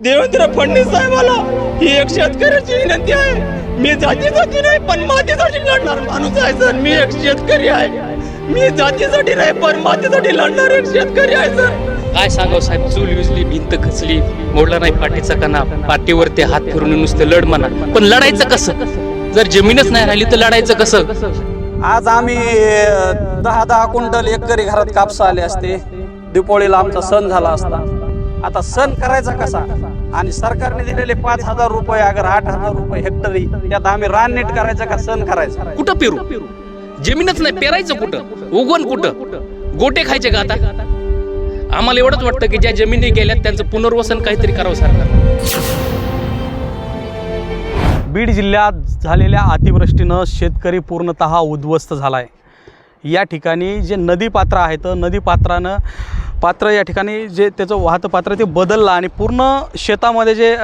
देवेंद्र फडणवीस साहेबाला ही एक शेतकऱ्याची विनंती आहे. मी जातीसाठी नाही पण मातीसाठी लढणार माणूस आहे सर. मी एक शेतकरी आहे. मी जातीसाठी नाही पण मातीसाठी लढणार एक शेतकरी आहे सर. काय सांगाव साहेब? चूल विजली भिंत खचली. मोडला नाही पाठीचा कणा. पाठीवरती हात फिरून नुसतं लढ म्हणा. पण लढायचं कसं? जर जमीनच नाही राहिली तर लढायचं कसं? आज आम्ही दहा दहा क्विंटल एकरी घरात कापसा आले असते. दीपोळीला आमचा सण झाला असता. आता सण करायचा कसा? आणि सरकारने दिलेले पाच हजार रुपये अगर आठ हजार रुपये हेक्टरी त्यात आम्ही रान नीट करायचं का सण करायचा? कुठं पेरू? जमीनच नाही पेरायचं कुठं? उगवण कुठं? गोटे खायचे का आता? आम्हाला एवढंच वाटतं की ज्या जमिनी गेल्यात त्यांचं पुनर्वसन काहीतरी करावं सरकार बीड जिल्ह्यात झालेल्या अतिवृष्टीनं शेतकरी पूर्णतः उद्ध्वस्त झाला आहे या ठिकाणी जे नदीपात्र आहेत नदीपात्रानं पात्र या ठिकाणी जे त्याचं वाहतं पात्र ते बदललं आणि पूर्ण शेतामध्ये जे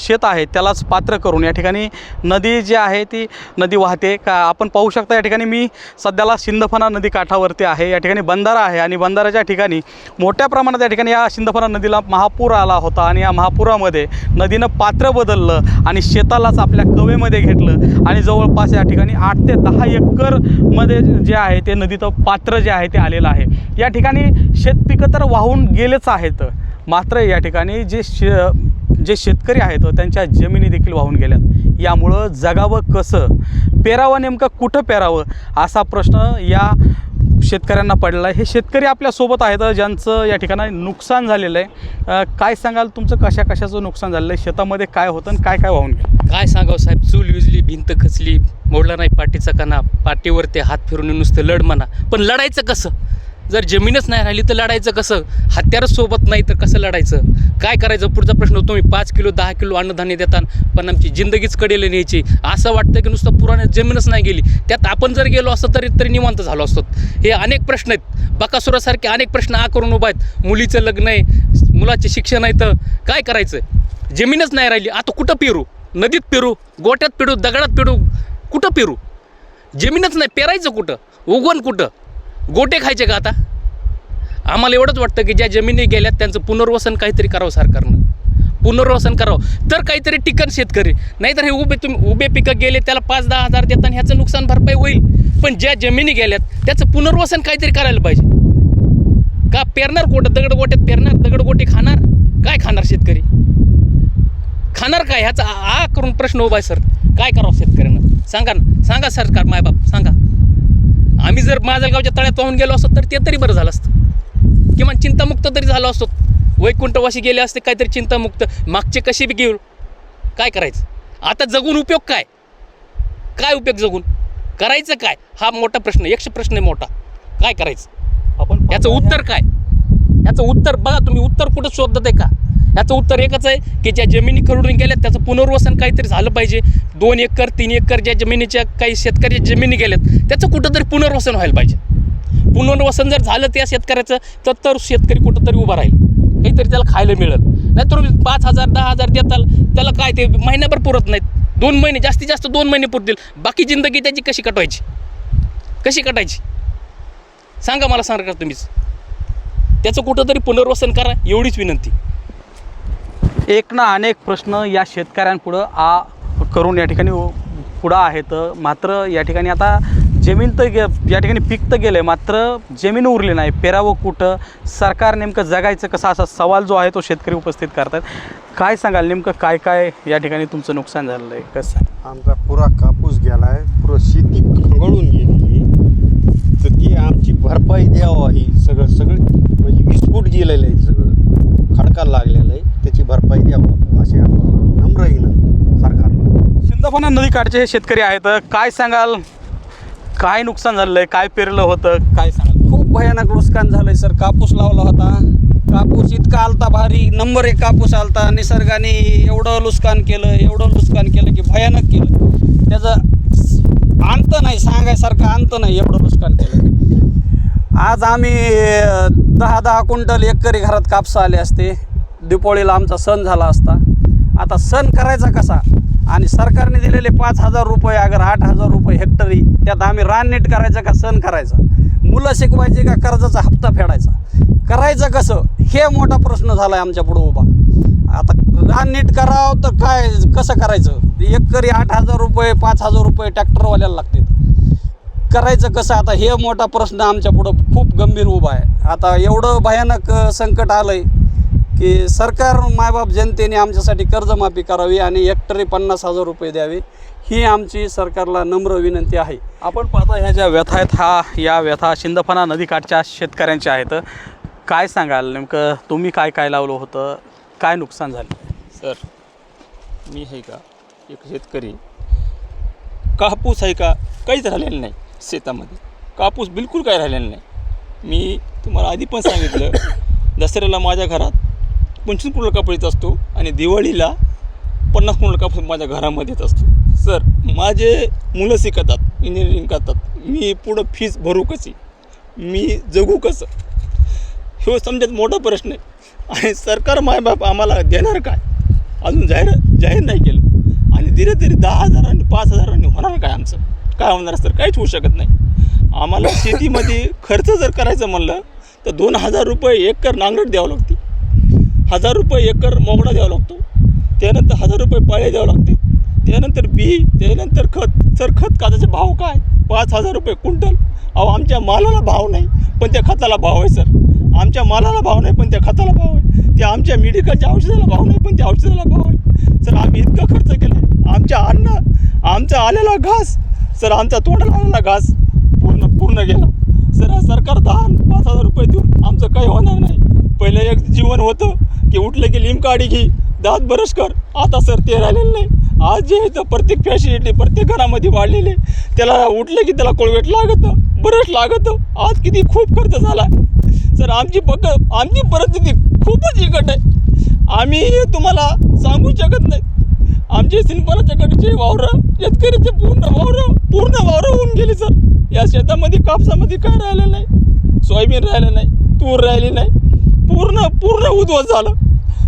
शेत आहे त्यालाच पात्र करून या ठिकाणी नदी जी आहे ती नदी वाहते. का आपण पाहू शकता या ठिकाणी मी सध्याला सिंदफणा नदी काठावरती आहे. या ठिकाणी बंधारा आहे आणि बंधाराच्या ठिकाणी मोठ्या प्रमाणात या ठिकाणी या सिंदफणा नदीला महापूर आला होता आणि या महापुरामध्ये नदीनं पात्र बदललं आणि शेतालाच आपल्या कवेमध्ये घेतलं आणि जवळपास या ठिकाणी आठ ते दहा एकरमध्ये जे आहे ते नदीचं पात्र जे आहे ते आलेलं आहे. या ठिकाणी शेतपिकं तर वाहून गेलेच आहेत. मात्र या ठिकाणी जे शे जे शेतकरी आहेत त्यांच्या जमिनी देखील वाहून गेल्यात. यामुळं जगावं कसं? पेरावं नेमकं कुठं पेरावं? असा प्रश्न या शेतकऱ्यांना पडला आहे. हे शेतकरी आपल्यासोबत आहेत ज्यांचं या ठिकाणी नुकसान झालेलं आहे. काय सांगाल तुमचं? कशा कशाचं नुकसान झालेलं आहे? शेतामध्ये काय होतं आणि काय काय वाहून गेलं? काय सांगावं साहेब? चूल विजली भिंत खचली मोडला नाही पाठीचा कणा पाठीवरती हात फिरून नुसतं लढ म्हणा. पण लढायचं कसं? जर जमीनच नाही राहिली तर लढायचं कसं? हत्यारच सोबत नाही तर कसं लढायचं? काय करायचं? पुढचा प्रश्न तुम्ही पाच किलो दहा किलो अन्नधान्य देतात पण आमची जिंदगीच कडेला न्यायची. असं वाटतं की नुसतं पुराणे जमीनच नाही गेली. त्यात आपण जर गेलो असतं तरी तरी निवांत झालो असतो. हे अनेक प्रश्न आहेत. बकासुरासारखे अनेक प्रश्न आ करून उभा आहेत. मुलीचं लग्न आहे मुलाचे शिक्षण आहे तर काय करायचं? जमीनच नाही राहिली. आता कुठं पेरू? नदीत पेरू? गोट्यात पेरू? दगडात पेरू? कुठं पेरू? जमीनच नाही. पेरायचं कुठं? उगवण कुठं? गोटे खायचे का आता? आम्हाला एवढंच वाटतं की ज्या जमिनी गेल्यात त्यांचं पुनर्वसन काहीतरी करावं सरकारनं. पुनर्वसन करावं. तर काहीतरी टिकन शेतकरी. नाहीतर हे उभे तुम्ही उभे पिकं गेले त्याला पाच दहा हजार देतात आणि ह्याचं नुकसान भरपाई होईल. पण ज्या जमिनी गेल्यात त्याचं पुनर्वसन काहीतरी करायला पाहिजे. का पेरणार कुठं? दगड गोट्यात पेरणार? दगड गोटे खाणार? काय खाणार शेतकरी? खाणार काय? ह्याचा आ आ करून प्रश्न उभा आहे सर. काय करावं शेतकऱ्यांना? सांगा ना. सांगा सरकार मायबाप सांगा. आम्ही जर माजलगावच्या तळ्यात पाहून गेलो असतो तर ते तरी बरं झालं असतं. किमान चिंतामुक्त तरी झालो असतो. वैकुंठवाशी गेले असते काहीतरी चिंतामुक्त. मागचे कसे बी घेऊ काय करायचं? आता जगून उपयोग काय? काय उपयोग जगून? करायचं काय? हा मोठा प्रश्न एकशे प्रश्न आहे मोठा. काय करायचं? आपण याचं उत्तर काय? याचं उत्तर बघा तुम्ही उत्तर कुठं शोधत आहे का? याचं उत्तर एकच आहे की ज्या जमिनी खरडून गेल्यात त्याचं पुनर्वसन काहीतरी झालं पाहिजे. दोन एकर तीन एकर ज्या जमिनीच्या काही शेतकऱ्याच्या जमिनी गेल्यात त्याचं कुठंतरी पुनर्वसन व्हायला पाहिजे. पुनर्वसन जर झालं त्या शेतकऱ्याचं तर तर शेतकरी कुठंतरी उभा राहील. काहीतरी त्याला खायला मिळेल. नाहीतर पाच हजार दहा हजार देताल त्याला काय ते महिन्याभर पुरत नाहीत. दोन महिने जास्तीत जास्त दोन महिने पुरतील. बाकी जिंदगी त्याची कशी कटवायची? कशी कटायची? सांगा मला सांगा तुम्हीच. त्याचं कुठंतरी पुनर्वसन करा एवढीच विनंती. एक ना अनेक प्रश्न या शेतकऱ्यांपुढं आ करून या ठिकाणी उ- पुढं आहेत. मात्र या ठिकाणी आता जमीन तर गे या ठिकाणी पीक तर गेलं आहे मात्र जमीन उरली नाही. पेरावं कुठं? सरकार नेमकं जगायचं कसं? असा सवाल जो आहे तो शेतकरी उपस्थित करतात. काय सांगाल? नेमकं काय काय या ठिकाणी तुमचं नुकसान झालेलं आहे? कसं? आहे? आमचा पुरा कापूस गेलाय पुरं शेती खंगळून गेली तर ती आमची भरपाई द्यावं ही सगळं सगळं विस्फोट गेलेलं आहे सगळं. खडका लागलेलं आहे. त्याची भरपाई द्यावं अशी नम्र विनंती सरकारला. सिंदफणा नदीकाठचे हे शेतकरी आहेत. काय सांगाल? काय नुकसान झालेलं आहे काय पेरलं होतं? काय सांगाल? खूप भयानक नुकसान झालंय सर. कापूस लावला होता. कापूस इतका आलता भारी. नंबर एक कापूस आलता. निसर्गाने एवढं नुकसान केलं एवढं नुकसान केलं की भयानक केलं. त्याचं अंत नाही सांगायसारखं अंत नाही एवढं नुकसान केलं. आज आम्ही दहा दहा क्विंटल एकरी घरात कापसा आले असते. दिपोळीला आमचा सण झाला असता. आता सण करायचा कसा? आणि सरकारने दिलेले पाच हजार रुपये अगर आठ हजार रुपये हेक्टरी त्यात आम्ही रान नीट करायचं का सण करायचा? मुलं शिकवायचे का कर्जाचा हप्ता फेडायचा? करायचं कसं? हे मोठा प्रश्न झाला आहे आमच्या पुढं उभा. आता रान नीट करावं तर काय कसं करायचं? एकरी आठ हजार रुपये पाच हजार रुपये ट्रॅक्टरवाल्याला लागते करायचं कसं? आता हे मोठा प्रश्न आमच्या पुढं खूप गंभीर उभा आहे. आता एवढं भयानक संकट आलं आहे की सरकार मायबाप जनतेने आमच्यासाठी कर्जमाफी करावी आणि हेक्टरी पन्नास हजार रुपये द्यावे ही आमची सरकारला नम्र विनंती आहे. आपण पाहता ह्या ज्या व्यथा आहेत हा या व्यथा शिंदफणा नदीकाठच्या शेतकऱ्यांच्या आहेत. काय सांगाल? नेमकं तुम्ही काय काय लावलं होतं? काय नुकसान झालं? सर मी आहे का? एक शेतकरी. कापूस आहे का? काहीच राहिलेलं नाही. शेतामध्ये. कापूस बिलकुल काय राहिलेला नाही. मी तुम्हाला आधी पण सांगितलं दसऱ्याला माझ्या घरात पंचवीस कुंटल कापूस येत असतो आणि दिवाळीला पन्नास कुंटल कापूस माझ्या घरामध्ये येत असतो. सर माझे मुलं शिकतात इंजिनिअरिंग करतात. मी पुढं फीज भरू कशी? मी जगू कसं? हे समजत मोठा प्रश्न आहे. आणि सरकार मायबाप आम्हाला देणार काय? अजून जाहीर जाहीर नाही केलं. आणि धीरे धीरे दहा हजारांनी पाच हजारांनी होणार काय आमचं? काय होणार सर काहीच होऊ शकत नाही. आम्हाला शेतीमध्ये खर्च जर करायचं म्हणलं तर दोन हजार रुपये एकर नांगरट द्यावं लागते. हजार रुपये एकर मोगडा द्यावा लागतो. त्यानंतर हजार रुपये पाळे द्यावं लागते. त्यानंतर बी त्यानंतर खत. सर खत खताचे भाव काय? पाच हजार रुपये क्विंटल. अहो आमच्या मालाला भाव नाही पण त्या खताला भाव आहे सर. आमच्या मालाला भाव नाही पण त्या खताला भाव आहे. त्या आमच्या मेडिकलच्या औषधाला भाव नाही पण त्या औषधाला भाव आहे. सर आम्ही इतकं खर्च केलं आहे आमच्या अन्न आमचा आलेला घास सर आमचा तोंडाला आलेला घास? पूर्ण पूर्ण गेला. सर सरकार दहा पाच हजार रुपये देऊन आमचं काही होणार नाही. पहिलं एक जीवन होतं की उठलं की लिम काढी घे दात बरस कर. आता सर ते राहिलेलं नाही. आज जे आहे तर प्रत्येक फॅसिलिटी प्रत्येक घरामध्ये वाढलेले त्याला उठलं की त्याला कोळवेट लागतं बरस लागतं. आज किती खूप खर्च झाला सर आमची पक आमची परिस्थिती खूपच इकट आहे. आम्ही तुम्हाला सांगू शकत नाही. आमचे सिंपलाच्या कडचे वावरं शेतकऱ्याचे पूर्ण वावरं पूर्ण वावरं होऊन गेली सर. या शेतामध्ये कापसामध्ये काय राहिलं नाही? सोयाबीन राहिलं नाही तूर राहिली नाही. पूर्ण पूर्ण उद्ध्वस्त झालं.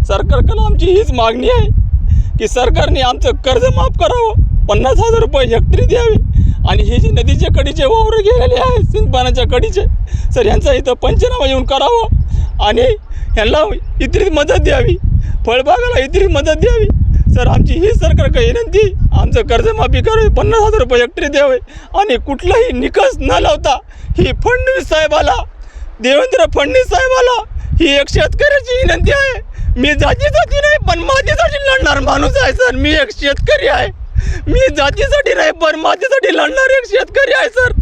सरकारकडं आमची हीच मागणी आहे की सरकारने आमचं कर्ज माफ करावं. पन्नास हजार रुपये हेक्टरी द्यावे. आणि हे जे नदीच्या कडीचे वावरं गेलेले आहेत सिंधपानाच्या कडीचे सर यांचा इथं पंचनामा येऊन करावं. आणि ह्यांना इतरीत मदत द्यावी. फळबागाला इतरीत मदत द्यावी. सर आमची ही सरकारकडे विनंती आमचं कर्जमाफी करावी पन्नास हजार रुपये हेक्टरी द्यावे. आणि कुठलाही निकष न लावता ही फडणवीस साहेबाला देवेंद्र फडणवीस साहेबाला ही एक शेतकऱ्याची विनंती आहे. मी जातीसाठी नाही पण मातीसाठी लढणार माणूस आहे सर. मी एक शेतकरी आहे. मी जातीसाठी नाही पण मातीसाठी लढणार एक शेतकरी आहे सर.